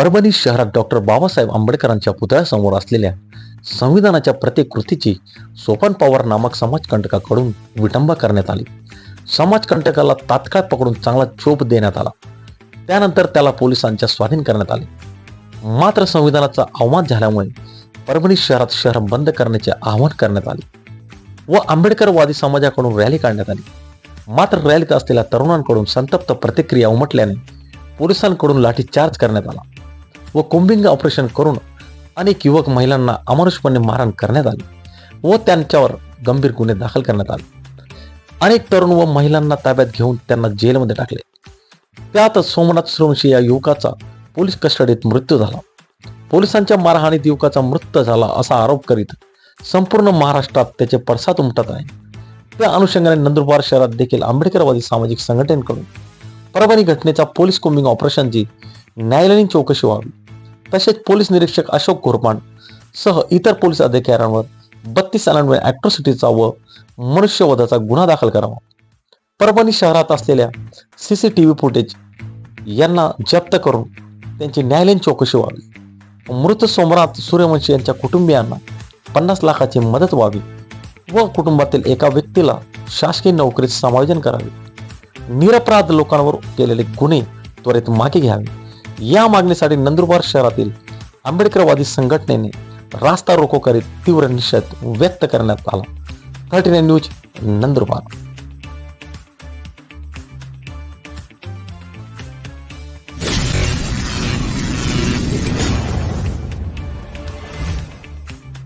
परभणी शहरात डॉक्टर बाबासाहेब आंबेडकरांच्या पुतळ्यासमोर असलेल्या संविधानाच्या प्रतिकृतीची सोपान पवार नामक समाजकंटकाकडून विटंबा करण्यात आली. समाजकंटकाला तात्काळ पकडून चांगला चोप देण्यात आला. त्यानंतर त्याला पोलिसांच्या स्वाधीन करण्यात आले. मात्र संविधानाचा अवमान झाल्यामुळे परभणी शहरात शहर बंद करण्याचे आवाहन करण्यात आले व आंबेडकरवादी समाजाकडून रॅली काढण्यात आली. मात्र रॅलीत असलेल्या तरुणांकडून संतप्त प्रतिक्रिया उमटल्याने पोलिसांकडून लाठीचार्ज करण्यात आला. व कोंबिंग ऑपरेशन करून अनेक युवक महिलांना अमानुषपणे मारहाण करण्यात आली व त्यांच्यावर गंभीर गुन्हे दाखल करण्यात आले. अनेक तरुण व महिलांना ताब्यात घेऊन त्यांना जेलमध्ये टाकले. त्यात सोमनाथ सूर्यवंशी या युवकाचा पोलीस कस्टडीत मृत्यू झाला. पोलिसांच्या मारहाणीत युवकाचा मृत्यू झाला असा आरोप करीत संपूर्ण महाराष्ट्रात त्याचे पडसाद उमटत आहे. त्या अनुषंगाने नंदुरबार शहरात देखील आंबेडकरवादी सामाजिक संघटनेकडून परभणी घटनेचा पोलीस कोंबिंग ऑपरेशनची न्यायालयीन चौकशी व्हावी. तसेच पोलीस निरीक्षक अशोक घोरपाण सह इतर पोलीस अधिकाऱ्यांवर बत्तीस सालांवर अॅट्रॉसिटीचा व मनुष्यवधाचा गुन्हा दाखल करावा. परभणी शहरात असलेल्या सीसीटीव्ही फुटेज यांना जप्त करून त्यांची न्यायालयीन चौकशी व्हावी. मृत सोमनाथ सूर्यवंशी यांच्या कुटुंबियांना पन्नास लाखाची मदत व्हावी व कुटुंबातील एका व्यक्तीला शासकीय नोकरीत समायोजन करावे. निरपराध लोकांवर केलेले गुन्हे त्वरित मागे घ्यावे. या मागणीसाठी नंदुरबार शहरातील आंबेडकरवादी संघटनेने रास्ता रोको करीत तीव्र निषेध व्यक्त करण्यात आला. Thirty nine news Nandurbar.